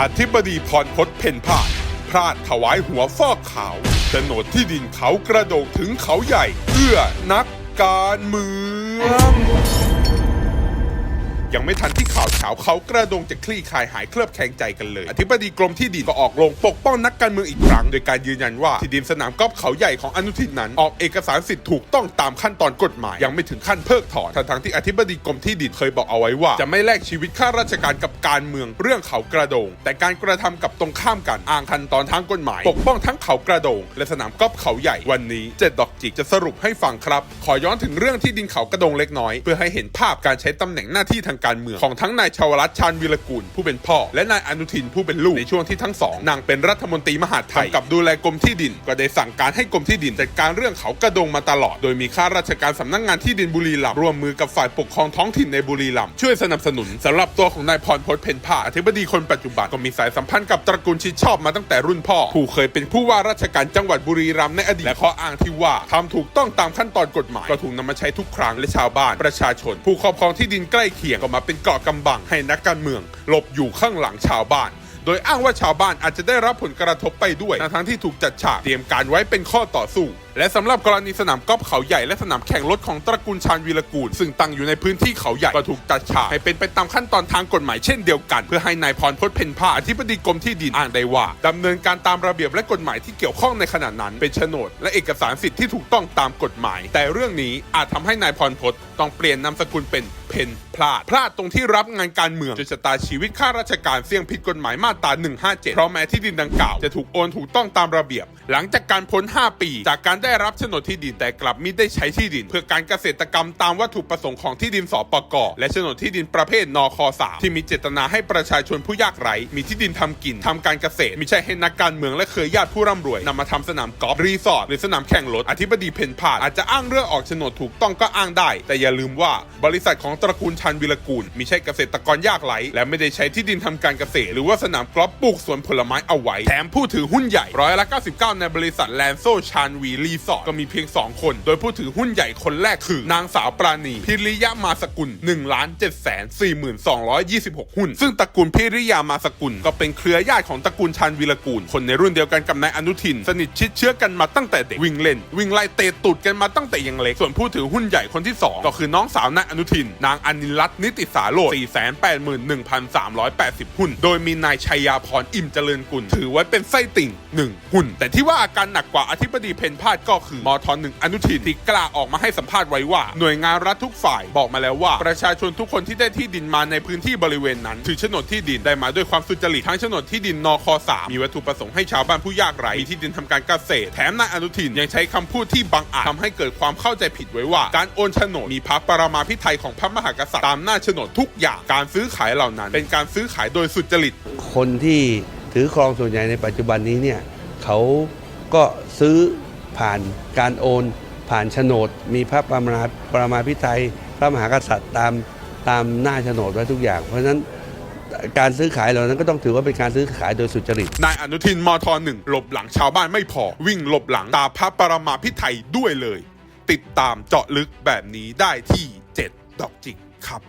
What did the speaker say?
อธิบดีพรพศเพ่นพลาดพลาดถวายหัวฟอกขาวโฉนดที่ดินเขากระโดดถึงเขาใหญ่ เพื่อนักการเมือง ยังไม่ทันที่ข่าวเช้าเขากระโดงจะคลี่คลายหายเคลือบแคลงใจกันเลย อธิบดีกรมที่ดินก็ออกลงปกป้องนักการเมืองอีกครั้ง โดยการยืนยันว่าที่ดินสนามกอล์ฟเขาใหญ่ของอนุทินนั้นออกเอกสารสิทธิ์ถูกต้องตามขั้นตอนกฎหมาย ยังไม่ถึงขั้นเพิกถอนทั้งที่อธิบดีกรมที่ดินเคยบอกเอาไว้ว่า จะไม่แลกชีวิตข้าราชการกับการเมืองเรื่องเขากระโดง แต่การกระทำกับตรงข้ามกันอ้างขั้นตอนทางกฎหมาย ปกป้องทั้งเขากระโดง และสนามกอล์ฟเขาใหญ่วันนี้เจ็ดดอกจิกจะสรุปให้ฟังครับ ขอย้อนถึงเรื่องที่ดินเขากระโดงเล็กน้อยเพื่อให้เห็นภาพการใช้ตำแหน่งหน้าที่ทางการเมืองของทั้งนายชาวรัตชาญวีรกูลผู้เป็นพ่อ และนายอนุทินผู้เป็นลูกในช่วงที่ทั้งสองนางเป็นรัฐมนตรีมหาดไทยกับดูแลกรมที่ดิน ก็ได้สั่งการให้กรมที่ดินจัดการเรื่องเขากระดงมาตลอด โดยมีข้าราชการสำนักงานที่ดินบุรีรัมย์ร่วมมือกับฝ่ายปกครองท้องถิ่นในบุรีรัมย์ช่วยสนับสนุนสำหรับตัวของนายพรพศเพ็ญผ้าอธิบดีคนปัจจุบันก็มีสายสัมพันธ์กับตระกูลชิดชอบมาตั้งแต่รุ่นพ่อ ผู้เคยเป็นผู้ว่าราชการจังหวัดบุรีรัมย์ในอดีตและข้ออ้างที่ว่าทำถูกต้องตามขั้นตอนกฎหมายก็ถูกนำมาใช้ทุกครั้งและชาวบ้านประชาชน ผู้ครอบครองที่ดินใกล้เคียงก็มาเป็นเกาะกำบังให้นักการเมือง หลบอยู่ข้างหลังชาวบ้าน โดยอ้างว่าชาวบ้านอาจจะได้รับผลกระทบไปด้วยทั้งที่ถูกจัดฉากเตรียมการไว้เป็นข้อต่อสู้และสำหรับกรณีสนามกอล์ฟเขาใหญ่และสนามแข่งรถของตระกูลชาญวีรกูล ซึ่งตั้งอยู่ในพื้นที่เขาใหญ่ก็ถูกจัดฉากให้เป็นไปตามขั้นตอนทางกฎหมายเช่นเดียวกัน เพื่อให้นายพรพศเพ็ญผ้าอธิบดีกรมที่ดินอ้างได้ว่าดำเนินการตามระเบียบและกฎหมายที่เกี่ยวข้องในขณะนั้น เป็นโฉนด และเอกสารสิทธิ์ที่ถูกต้องตามกฎหมาย แต่เรื่องนี้อาจทำให้นายพรพศต้องเปลี่ยนนามสกุลเป็น เพนพลาด พลาดตรงที่รับงานการเมืองจนชะตาชีวิตข้าราชการเสี่ยงผิดกฎหมายมาตรา 157 เพราะแม้ที่ดินดังกล่าวจะถูกโอนถูกต้องตามระเบียบ หลังจากการพ้น 5 ปี จากการได้รับโฉนดที่ดินแต่กลับมิได้ใช้ที่ดิน เพื่อการเกษตรกรรมตามวัตถุประสงค์ของที่ดินสปกและโฉนดที่ดินประเภทนค3ที่มีเจตนาให้ประชาชนผู้ยากไร้มีที่ดินทำกินทำการเกษตรไม่ใช่ให้นักการเมืองและเคยญาติผู้ร่ำรวยนำมาทำสนามกอล์ฟรีสอร์ทหรือสนามแข่งรถอธิบดีเพนพาดอาจจะอ้างเรื่องออกโฉนดถูกต้องก็อ้างได้ แต่อย่าลืมว่าบริษัทของตระกูลชันวิรกูลมิใช่เกษตรกรยากไร้และไม่ได้ใช้ที่ดินทำการเกษตร หรือว่าสนามกอล์ฟปลูกสวนผลไม้เอาไว้ แถมผู้ถือหุ้นใหญ่ร้อยละ99 ในบริษัทแลนโซชานวีรีสอร์ทก็มีเพียง 2 คน โดยผู้ถือหุ้นใหญ่คนแรกคือ นางสาวปราณี พิริยะมาสกุล1ล้าน7แสน4226 หุ้น ซึ่งตระกูลพิริยามาสกุล ก็เป็นเครือญาติของตระกูลชานวีรกูล คนในรุ่นเดียวกันกับนายอนุทิน สนิทชิดเชื้อกันมาตั้งแต่เด็กวิ่งเล่น วิ่งไล่เตะตูดกันมาตั้งแต่ยังเล็กส่วนผู้ถือหุ้นใหญ่คนที่ 2 ก็คือน้องสาวนายอนุทินนางอนิรัตน์นิติสาโรจน์481,380 หุ้น โดยมีนายชัยยาพรอิ่มเจริญกุล ถือไว้เป็นไส้ติ่ง 1 หุ้น แต่ที่ว่าอาการหนักกว่าอธิบดีเพนพาดก็คือมทหนึ่งอนุทินที่กล้าออกมาให้สัมภาษณ์ไว้ว่า หน่วยงานรัฐทุกฝ่ายบอกมาแล้วว่า ประชาชนทุกคนที่ได้ที่ดินมาในพื้นที่บริเวณนั้น ถือโฉนดที่ดินได้มาด้วยความสุจริตทั้งโฉนดที่ดินนคสามมีวัตถุประสงค์ให้ชาวบ้านผู้ยากไร้มีที่ดินทำการเกษตรแถมนายอนุทินยังใช้คำพูดที่บังอาจทำให้เกิดความเข้าใจผิดไว้ว่า การโอนโฉนดมีพระปรมาภิไธยของพระมหากษัตริย์ตามหน้าโฉนดทุกอย่างการซื้อขายเหล่านั้น เป็นการซื้อขายโดยสุจริต คนที่ถือครองส่วนใหญ่ในปัจจุบันนี้เนี่ยเขาก็ซื้อผ่านการโอน ผ่านโฉนด มีพระประมาประมาพิไทยพระมหากษัตริย์ตามตามหน้าโฉนดไว้ทุกอย่าง เพราะฉะนั้นการซื้อขายเหล่านั้นก็ต้องถือว่าเป็นการซื้อขายโดยสุจริต นายอนุทินมทหนึ่งหลบหลังชาวบ้านไม่พอ วิ่งหลบหลังตาพระปรมาพิไทยด้วยเลย ติดตามเจาะลึกแบบนี้ได้ที่7 ดอกจิกครับ